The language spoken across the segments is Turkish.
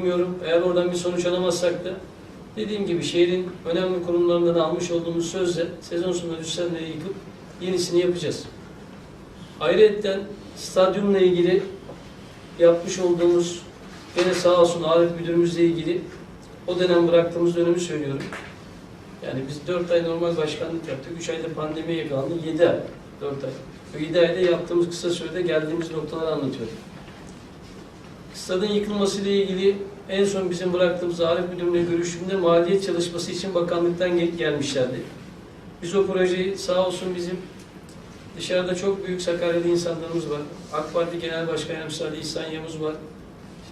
Bilmiyorum. Eğer oradan bir sonuç alamazsak da dediğim gibi şehrin önemli kurumlarından almış olduğumuz sözle sezon sonunda Hüsnü'yle yıkıp yenisini yapacağız. Ayrıca stadyumla ilgili yapmış olduğumuz gene sağ olsun Arif Müdürümüzle ilgili o dönem bıraktığımız dönemi söylüyorum. Yani biz 4 ay normal başkanlık yaptık. 3 ayda pandemiye yakalandık. 7 ay. 4 ay. Bu 7 ayda yaptığımız kısa sürede geldiğimiz noktaları anlatıyorum. Stadın yıkılması ile ilgili en son bizim bıraktığımız Arif Müdürü'yle görüşümde maliyet çalışması için bakanlıktan gel- gelmişlerdi. Biz o projeyi sağ olsun bizim dışarıda çok büyük Sakarya'da insanlarımız var. AK Parti Genel Başkan Yardımcısı Ali İhsan Yavuz var.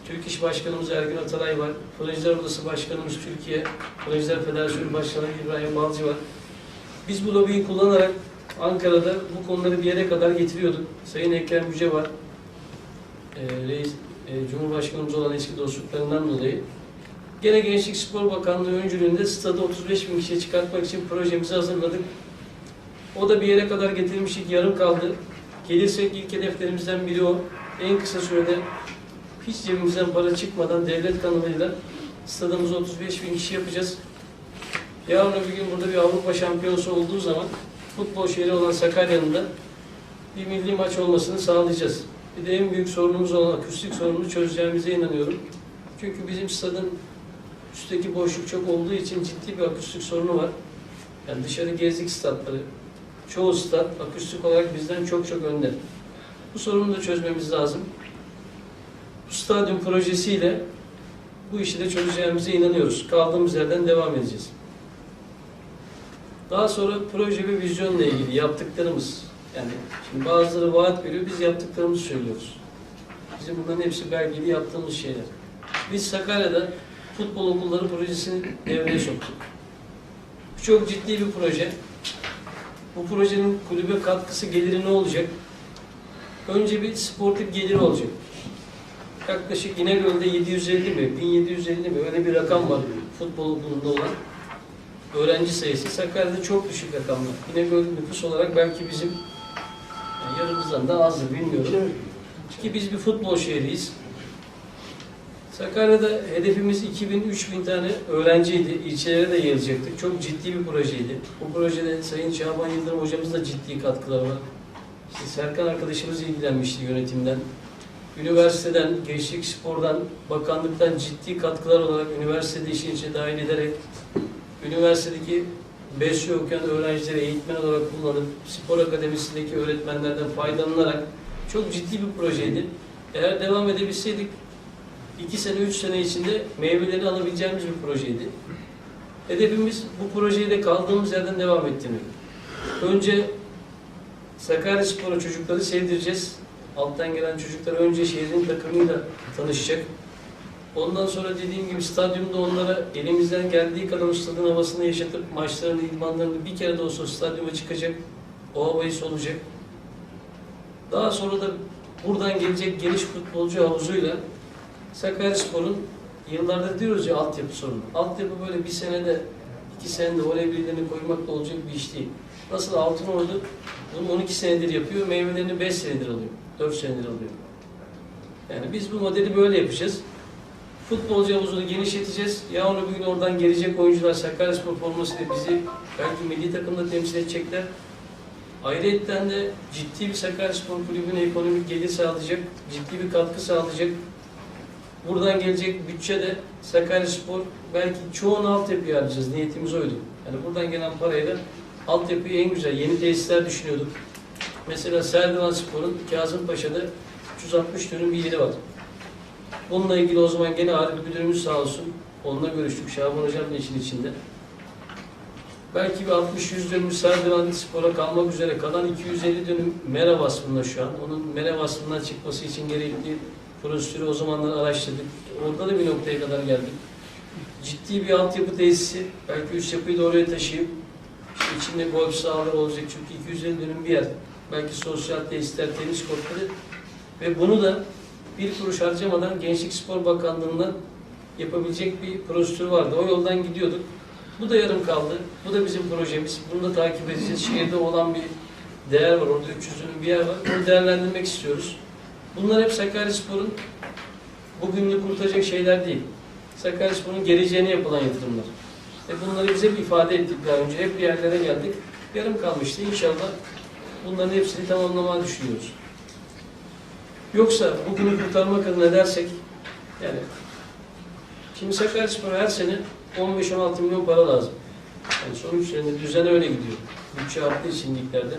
Türk İş Başkanımız Ergün Ataray var. Kolejler Odası Başkanımız Türkiye. Kolejler Federasyonu Başkanı İbrahim Balcı var. Biz bu lobiyi kullanarak Ankara'da bu konuları bir yere kadar getiriyorduk. Sayın Ekrem Yüce var. Ee, reis, e, Cumhurbaşkanımız olan eski dostluklarından dolayı. Gene Gençlik Spor Bakanlığı öncülüğünde stadı 35 bin kişiye çıkartmak için projemizi hazırladık. O da bir yere kadar getirilmiştik, yarım kaldı. Gelirsek ilk hedeflerimizden biri o. En kısa sürede hiç cebimizden para çıkmadan devlet kanalıyla stadımızı 35 bin kişi yapacağız. Yarın öbür gün burada bir Avrupa şampiyonası olduğu zaman futbol şehri olan Sakarya'nın da bir milli maç olmasını sağlayacağız. Bir de en büyük sorunumuz olan akustik sorununu çözeceğimize inanıyorum. Çünkü bizim stadın üstteki boşluk çok olduğu için ciddi bir akustik sorunu var. Yani dışarı gezdik statları. Çoğu stat akustik olarak bizden çok çok önde. Bu sorunu da çözmemiz lazım. Bu stadyum projesiyle bu işi de çözeceğimize inanıyoruz. Kaldığımız yerden devam edeceğiz. Daha sonra proje ve vizyonla ilgili yaptıklarımız, yani şimdi bazıları vaat veriyor, biz yaptıklarımızı söylüyoruz. Bizim bunların hepsi belgeli yaptığımız şeyler. Biz Sakarya'da futbol okulları projesini devreye soktuk. Çok ciddi bir proje. Bu projenin kulübe katkısı geliri ne olacak? Önce bir sportif geliri olacak. Yaklaşık İnegöl'de 750 mi, 1750 mi öyle bir rakam var futbol okulunda olan öğrenci sayısı. Sakarya'da çok düşük rakamlar. İnegöl nüfus olarak belki bizim yani yarımızdan da azdır bilmiyorum. Ki biz bir futbol şehriyiz. Sakarya'da hedefimiz 2000-3000 tane öğrenciydi. İlçelere de yayılacaktık. Çok ciddi bir projeydi. Bu projede Sayın Şaban Yıldırım hocamızın da ciddi katkıları var. İşte Serkan arkadaşımız ilgilenmişti yönetimden. Üniversiteden, gençlik spordan, bakanlıktan ciddi katkılar olarak üniversitede işin içine dahil ederek üniversitedeki BES'i okuyan öğrencileri eğitmen olarak kullanıp spor akademisindeki öğretmenlerden faydalanarak çok ciddi bir projeydi. Eğer devam edebilseydik iki sene, üç sene içinde meyvelerini alabileceğimiz bir projeydi. Hedefimiz bu projeyi de kaldığımız yerden devam ettirmek. Önce Sakarya Spor'a çocukları sevdireceğiz. Alttan gelen çocuklar önce şehrin takımıyla tanışacak. Ondan sonra dediğim gibi stadyumda onlara elimizden geldiği kadar o stadın havasını yaşatıp maçlarını, idmanlarını bir kere de olsa stadyuma çıkacak. O havayı solacak. Daha sonra da buradan gelecek geniş futbolcu havuzuyla Sakaryaspor'un yıllardır diyoruz ya altyapı sorunu. Altyapı böyle bir senede, iki senede oraya birilerini koymakla olacak bir iş değil. Nasıl Altınordu bunu 12 senedir yapıyor, meyvelerini 5 senedir alıyor, 4 senedir alıyor. Yani biz bu modeli böyle yapacağız. Futbolcu havuzunu genişleteceğiz. Yarın öbür gün oradan gelecek oyuncular Sakaryaspor formasıyla bizi belki milli takımda temsil edecekler. Ayrıca de ciddi bir Sakaryaspor kulübüne ekonomik gelir sağlayacak, ciddi bir katkı sağlayacak. Buradan gelecek bütçe de Sakaryaspor belki çoğunu altyapıya harcayacağız. Niyetimiz oydu. Yani buradan gelen parayla altyapıyı en güzel yeni tesisler düşünüyorduk. Mesela Serdivan Spor'un Kazımpaşa'da 360 dönüm bir yeri var. Bununla ilgili o zaman gene Arif Müdürümüz sağ olsun. Onunla görüştük. Şaban Hocam da işin içinde. Belki bir 60-100 dönüm Serdivan Spor'a kalmak üzere kalan 250 dönüm Mera vasfında şu an. Onun Mera vasfından çıkması için gerekli prosedürü o zamanlar araştırdık. Orada da bir noktaya kadar geldik. Ciddi bir altyapı tesisi, belki üst yapıyı da oraya taşıyıp işte içinde golf sahaları olacak çünkü 250 dönüm bir yer. Belki sosyal tesisler, tenis kortları ve bunu da bir kuruş harcamadan Gençlik Spor Bakanlığı'ndan yapabilecek bir prosedür vardı. O yoldan gidiyorduk. Bu da yarım kaldı. Bu da bizim projemiz. Bunu da takip edeceğiz. Şehirde olan bir değer var. Orada 300 dönüm bir yer var. Bunu değerlendirmek istiyoruz. Bunlar hep Sakaryaspor'un bugününü kurtaracak şeyler değil. Sakaryaspor'un geleceğine yapılan yatırımlar. E bunları bize ifade ettik daha önce. Hep bir yerlere geldik. Yarım kalmıştı. İnşallah bunların hepsini tamamlamayı düşünüyoruz. Yoksa bugünü kurtarmak adına dersek yani şimdi Sakaryaspor her sene 15-16 milyon para lazım. Yani son üç senedir düzen öyle gidiyor. Bütçe arttığı için liglerde.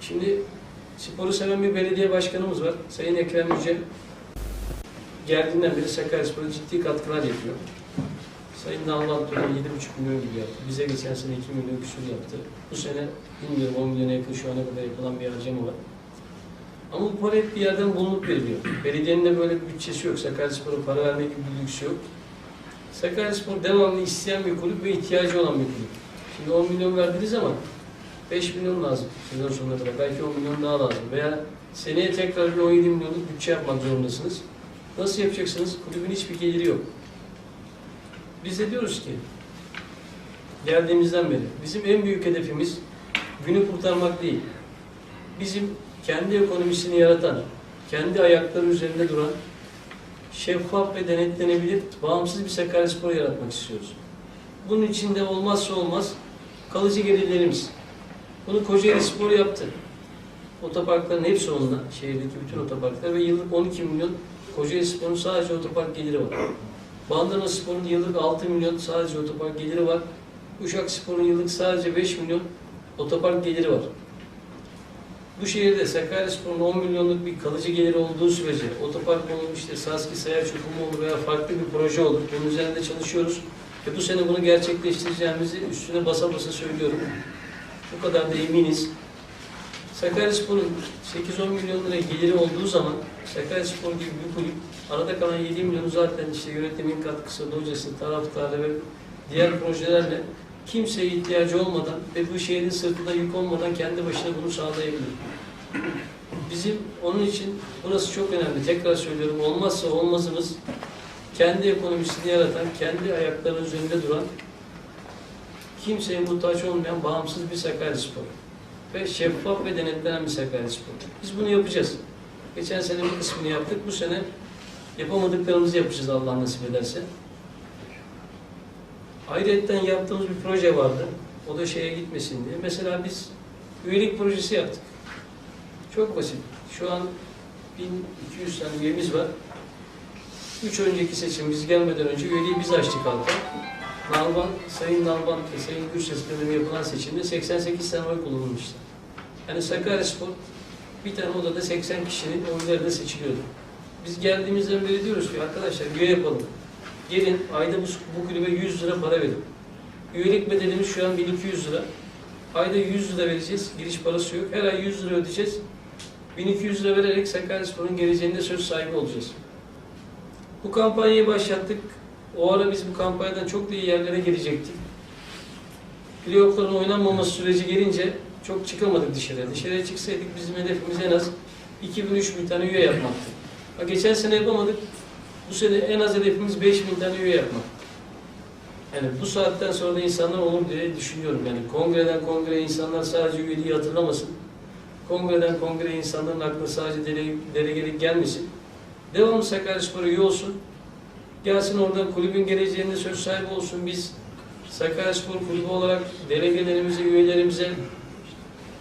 Şimdi sporu seven bir belediye başkanımız var. Sayın Ekrem Yüce. Geldiğinden beri Sakaryaspor'a ciddi katkılar yapıyor. Sayın Nalban Turan 7,5 milyon gibi yaptı. Bize geçen sene 2 milyon küsur yaptı. Bu sene bilmiyorum 10 milyona yakın şu ana kadar yapılan bir harcama var. Ama bu para hep bir yerden bulunup veriliyor. Belediyenin de böyle bir bütçesi yok. Sakaryaspor'a para vermek gibi bir lüksü yok. Sakaryaspor devamlı isteyen bir kulüp ve ihtiyacı olan bir kulüp. Şimdi 10 milyon verdiniz ama 5 milyon lazım sezon sonuna kadar. Belki 10 milyon daha lazım. Veya seneye tekrar bir 17 milyonluk bütçe yapmak zorundasınız. Nasıl yapacaksınız? Kulübün hiçbir geliri yok. Biz de diyoruz ki geldiğimizden beri bizim en büyük hedefimiz günü kurtarmak değil. Bizim kendi ekonomisini yaratan, kendi ayakları üzerinde duran, şeffaf ve denetlenebilir, bağımsız bir Sakaryaspor yaratmak istiyoruz. Bunun içinde olmazsa olmaz kalıcı gelirlerimiz. Bunu Kocaeli Spor yaptı. Otoparkların hepsi onunla, şehirdeki bütün otoparklar ve yıllık 12 milyon Kocaeli Spor'un sadece otopark geliri var. Bandırma Spor'un yıllık 6 milyon sadece otopark geliri var. Uşak Spor'un yıllık sadece 5 milyon otopark geliri var. Bu şehirde Sakaryaspor'un 10 milyonluk bir kalıcı geliri olduğu sürece otopark olur, işte Saski Sayar Çukumu olur veya farklı bir proje olur. Bunun üzerinde çalışıyoruz. Ve bu sene bunu gerçekleştireceğimizi üstüne basa basa söylüyorum. Bu kadar da eminiz. Sakaryaspor'un 8-10 milyon lira geliri olduğu zaman Sakaryaspor gibi bir kulüp arada kalan 7 milyonu zaten işte yönetimin katkısı, hocası, taraftarı ve diğer projelerle kimseye ihtiyacı olmadan ve bu şehrin sırtında yük olmadan kendi başına bunu sağlayabilir. Bizim onun için burası çok önemli. Tekrar söylüyorum olmazsa olmazımız kendi ekonomisini yaratan, kendi ayaklarının üzerinde duran, kimseye muhtaç olmayan bağımsız bir Sakaryaspor ve şeffaf ve denetlenen bir Sakaryaspor. Biz bunu yapacağız. Geçen sene bir kısmını yaptık. Bu sene yapamadıklarımızı yapacağız Allah nasip ederse. Ayrıca yaptığımız bir proje vardı. O da şeye gitmesin diye. Mesela biz üyelik projesi yaptık. Çok basit. Şu an 1200 tane üyemiz var. Üç önceki seçim biz gelmeden önce üyeliği biz açtık halka. Nalban, Sayın Nalban ve Sayın Gürses yapılan seçimde 88 tane oy kullanılmıştı. Yani Sakaryaspor bir tane odada 80 kişinin oylarıyla seçiliyordu. Biz geldiğimizden beri diyoruz ki arkadaşlar üye yapalım. Gelin ayda bu, bu kulübe 100 lira para verin. Üyelik bedelimiz şu an 1200 lira. Ayda 100 lira vereceğiz. Giriş parası yok. Her ay 100 lira ödeyeceğiz. 1200 lira vererek Sakaryaspor'un geleceğinde söz sahibi olacağız. Bu kampanyayı başlattık. O ara biz bu kampanyadan çok da iyi yerlere gelecektik. Playoff'ların oynanmaması süreci gelince çok çıkamadık dışarıya. Dışarıya çıksaydık bizim hedefimiz en az 2000-3000 tane üye yapmaktı. Ha, geçen sene yapamadık. Bu sene en az hedefimiz 5000 tane üye yapmak. Yani bu saatten sonra da insanlar olur diye düşünüyorum. Yani kongreden kongreye insanlar sadece üyeliği hatırlamasın. Kongreden kongreye insanların aklına sadece dele, delegelik gelmesin. Devamlı Sakaryaspor üye olsun. Gelsin oradan kulübün geleceğinde söz sahibi olsun. Biz Sakaryaspor kulübü olarak delegelerimize, üyelerimize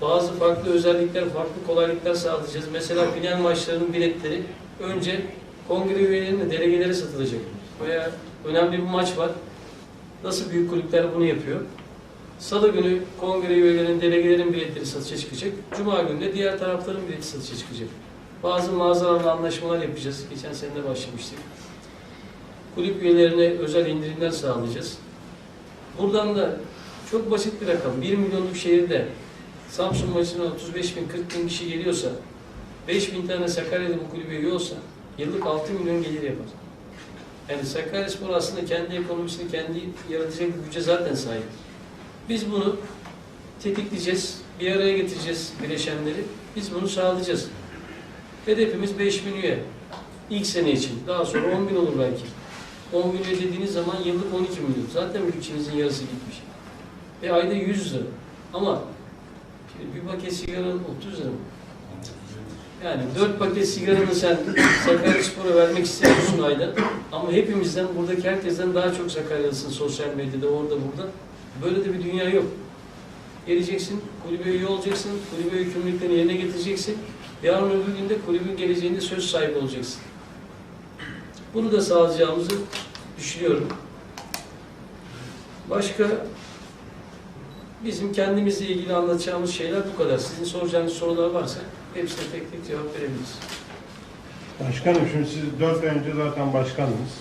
bazı farklı özellikler, farklı kolaylıklar sağlayacağız. Mesela final maçlarının biletleri önce kongre üyelerine, delegelere satılacak. Veya önemli bir maç var. Nasıl büyük kulüpler bunu yapıyor? Salı günü kongre üyelerinin, delegelerin biletleri satışa çıkacak. Cuma günü de diğer tarafların bileti satışa çıkacak. Bazı mağazalarla anlaşmalar yapacağız. Geçen sene başlamıştık. Kulüp üyelerine özel indirimler sağlayacağız. Buradan da çok basit bir rakam. 1 milyonluk şehirde Samsun maçına 35 bin, 40 bin kişi geliyorsa 5 bin tane Sakarya'da bu kulübe üye olsa yıllık 6 milyon gelir yapar. Yani Sakaryaspor aslında kendi ekonomisini kendi yaratacak bir güce zaten sahip. Biz bunu tetikleyeceğiz, bir araya getireceğiz bileşenleri. Biz bunu sağlayacağız. Hedefimiz 5 bin üye. İlk sene için. Daha sonra 10 bin olur belki. 10 bin üye dediğiniz zaman yıllık 12 milyon. Zaten bütçenizin yarısı gitmiş. Ve ayda 100 lira. Ama bir paket sigaranın 30 lira mı? Yani dört paket sigaranı sen Sakaryaspor'a vermek istiyorsun ayda. Ama hepimizden, buradaki herkesten daha çok Sakaryalısın sosyal medyada, orada burada. Böyle de bir dünya yok. Geleceksin, kulübe üye olacaksın, kulübe yükümlülüklerini yerine getireceksin. Yarın öbür günde kulübün geleceğinde söz sahibi olacaksın. Bunu da sağlayacağımızı düşünüyorum. Başka bizim kendimizle ilgili anlatacağımız şeyler bu kadar. Sizin soracağınız sorular varsa hepsine tek tek cevap verebiliriz. Başkanım şimdi siz dört ay önce zaten başkandınız.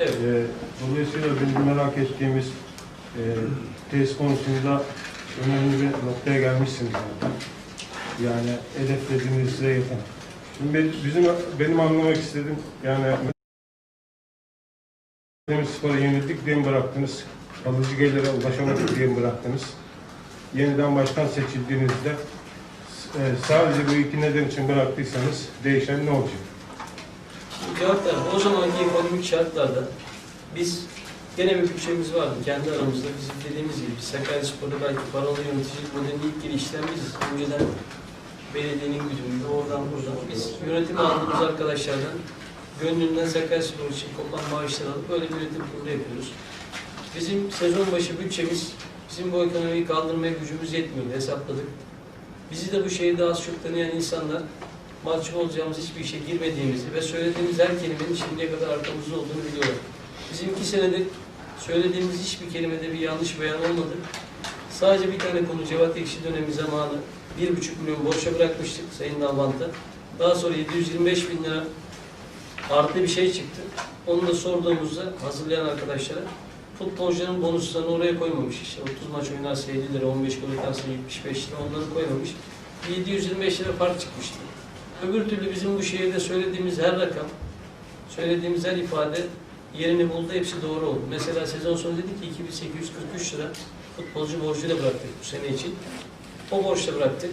Evet. Ee, dolayısıyla bizim merak ettiğimiz e, test konusunda önemli bir noktaya gelmişsiniz zaten. Yani hedeflediğinize yakın. Şimdi biz- bizim, benim anlamak istediğim yani Demir Spor'a yenildik diye mi bıraktınız? Alıcı gelire ulaşamadık diye mi bıraktınız? Yeniden başkan seçildiğinizde sadece bu iki neden için bıraktıysanız değişen ne olacak? Şimdi cevap ver. O zamanki ekonomik şartlarda biz gene bir bütçemiz vardı kendi aramızda. Bizim dediğimiz gibi biz Sakaryaspor'da belki paralı yöneticilik modelini ilk girişten biziz. Önceden belediyenin güdümünde oradan buradan. Biz yönetim aldığımız arkadaşlardan gönlünden Sakaryaspor için kopan maaşlar alıp böyle bir yönetim kurulu yapıyoruz. Bizim sezon başı bütçemiz bizim bu ekonomiyi kaldırmaya gücümüz yetmiyordu hesapladık. Bizi de bu şehirde az çok tanıyan insanlar mahcup olacağımız hiçbir işe girmediğimizi ve söylediğimiz her kelimenin şimdiye kadar arkamızda olduğunu biliyorlar. Bizim iki senedir söylediğimiz hiçbir kelimede bir yanlış beyan olmadı. Sadece bir tane konu Cevat Ekşi dönemi zamanı bir buçuk milyon borça bırakmıştık Sayın Nalbant'a. Daha sonra 725 bin lira artı bir şey çıktı. Onu da sorduğumuzda hazırlayan arkadaşlara futbolcuların bonuslarını oraya koymamış. İşte 30 maç oynarsa 50 lira, 15 gol atarsa 75 lira onları koymamış. 725 lira fark çıkmıştı. Öbür türlü bizim bu şehirde söylediğimiz her rakam, söylediğimiz her ifade yerini buldu. Hepsi doğru oldu. Mesela sezon sonu dedik ki 2843 lira futbolcu borcuyla bıraktık bu sene için. O borçla bıraktık.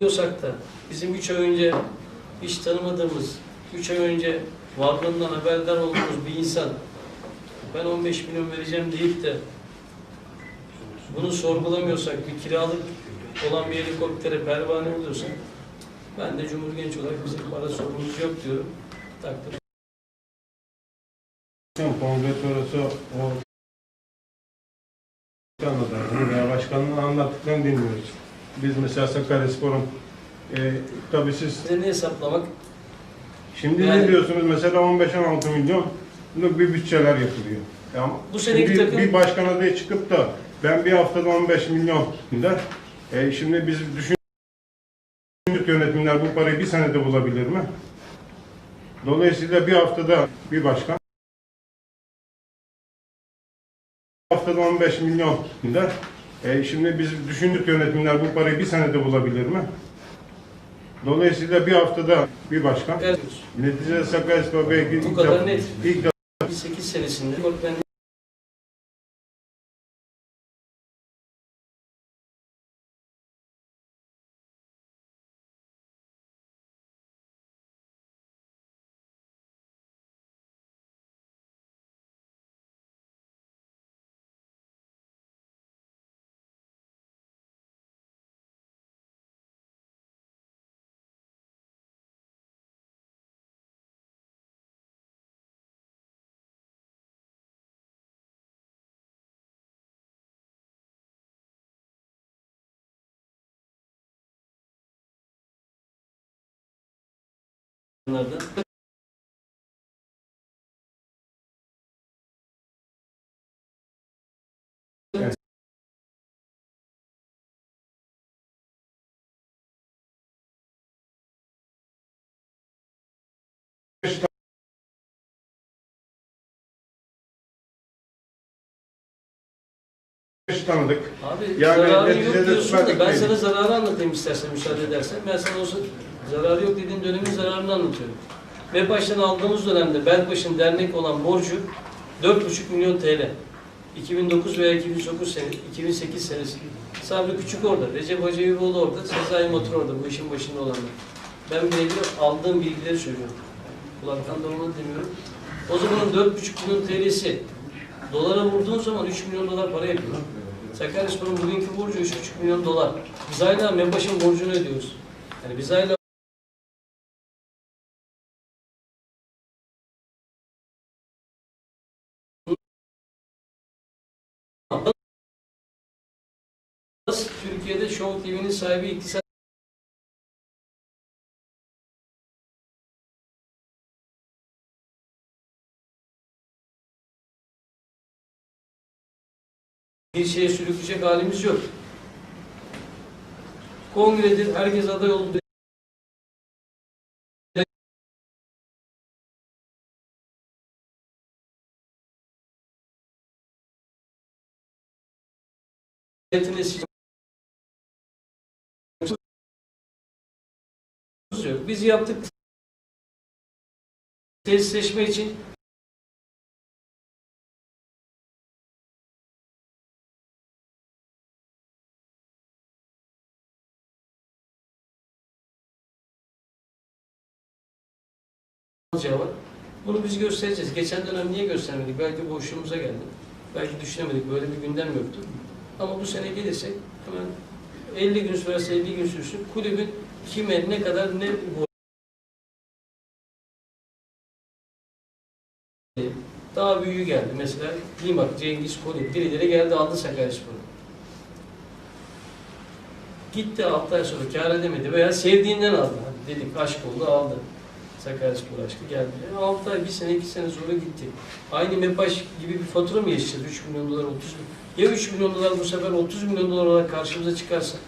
Diyorsak da bizim 3 ay önce hiç tanımadığımız, 3 ay önce varlığından haberdar olduğumuz bir insan ben 15 milyon vereceğim deyip de bunu sorgulamıyorsak, bir kiralık olan bir helikoptere pervane oluyorsak ben de Cumhurgenç olarak bizim para sorunumuz yok diyorum. Takdir. Kongre sonrası o başkanının anlattıklarını dinliyoruz. Biz mesela Sakaryaspor'un e, tabii siz Sizleri hesaplamak şimdi Yani- ne diyorsunuz mesela 15-16 milyon bir bütçeler yapılıyor. Yani Bu seneki şimdi takım- bir başkan adayı çıkıp da ben bir haftada 15 milyon der. E, şimdi biz düşündük yönetimler bu parayı bir senede bulabilir mi? Dolayısıyla bir haftada bir başkan haftada 15 milyon der. E, şimdi biz düşündük yönetimler bu parayı bir senede bulabilir mi? Dolayısıyla bir haftada bir başkan. Evet. Neticede Sakaryaspor belki Bu ilk kadar net. ilk defa 8 senesinde Korkmen Bunlardan. tanıdık. Abi Yani zararı yok diyorsun da ben sana zararı anlatayım istersen müsaade edersen. Ben sana o zararı yok dediğin dönemin zararını anlatıyorum. BEPAŞ'tan aldığımız dönemde Belpaş'ın dernek olan borcu 4,5 milyon TL. 2009 veya 2009 sene, 2008 senesi. Sabri Küçük orada, Recep Hacı Eyüboğlu orada, Sezai Motor orada, bu işin başında olanlar. Ben birebir aldığım bilgileri söylüyorum. Kulaktan onu demiyorum. O zamanın 4,5 milyon TL'si dolara vurduğun zaman 3 milyon dolar para yapıyor. Sakaryaspor'un bugünkü borcu 3,5 milyon dolar. Biz hala MEBAŞ'ın borcunu ödüyoruz. Yani biz hala Türkiye'de Show TV'nin sahibi iktisat bir şeye sürükleyecek halimiz yok. Kongredir, herkes aday oldu. Devletin yok. Biz yaptık tesisleşme için var. Bunu biz göstereceğiz. Geçen dönem niye göstermedik? Belki boşluğumuza geldi. Belki düşünemedik. Böyle bir gündem yoktu. Ama bu sene gelirsek hemen 50 gün sürerse 50 gün sürsün. Kulübün kime ne kadar ne daha büyüğü geldi. Mesela Limak, Cengiz, Kolik birileri geldi aldı Sakaryaspor'u. Gitti 6 ay sonra kâr edemedi veya sevdiğinden aldı. Hani dedik aşk oldu aldı. Sakaryaspor aşkı geldi. 6 ay, 1 sene, 2 sene sonra gitti. Aynı MEPAŞ gibi bir fatura mı yaşayacağız? 3 milyon dolar, 30 milyon. Ya 3 milyon dolar bu sefer 30 milyon dolar olarak karşımıza çıkarsa?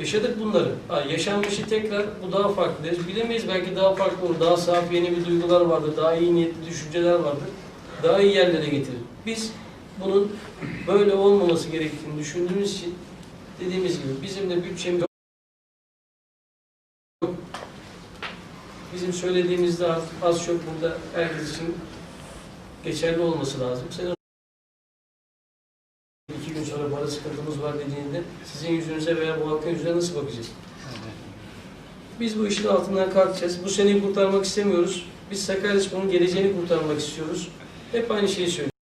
Yaşadık bunları. Ha, yaşanmışı tekrar bu daha farklı. Bilemeyiz belki daha farklı olur. Daha saf yeni bir duygular vardır. Daha iyi niyetli düşünceler vardır. Daha iyi yerlere getirir. Biz bunun böyle olmaması gerektiğini düşündüğümüz için dediğimiz gibi bizim de bütçemiz yok. Bizim söylediğimizde az çok burada herkes için geçerli olması lazım. Sen para sıkıntımız var dediğinde sizin yüzünüze veya bu halkın yüzüne nasıl bakacağız? Biz bu işin altından kalkacağız. Bu seneyi kurtarmak istemiyoruz. Biz Sakaryaspor'un geleceğini kurtarmak istiyoruz. Hep aynı şeyi söylüyoruz.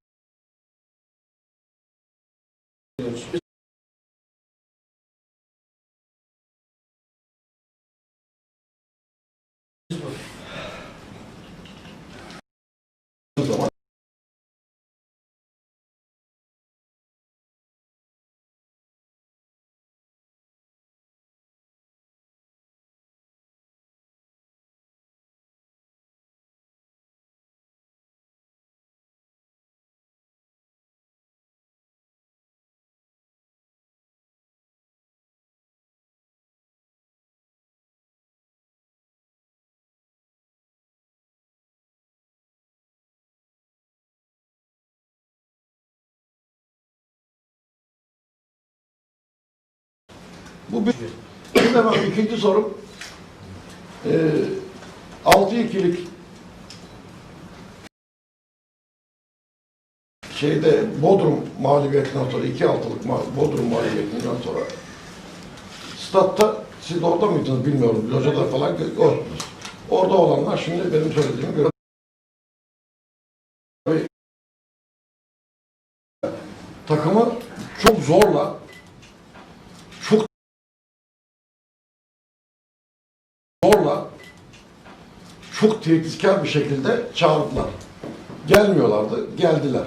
Bu bir, de bak ikinci sorum ee, 6-2'lik şeyde Bodrum mağlubiyetinden sonra 2-6'lık ma- Bodrum mağlubiyetinden sonra statta siz orada mıydınız bilmiyorum. Locada falan gördünüz. Orada olanlar şimdi benim söylediğimi göre takımı çok zorla çok zorla çok tehditkar bir şekilde çağırdılar. Gelmiyorlardı, geldiler.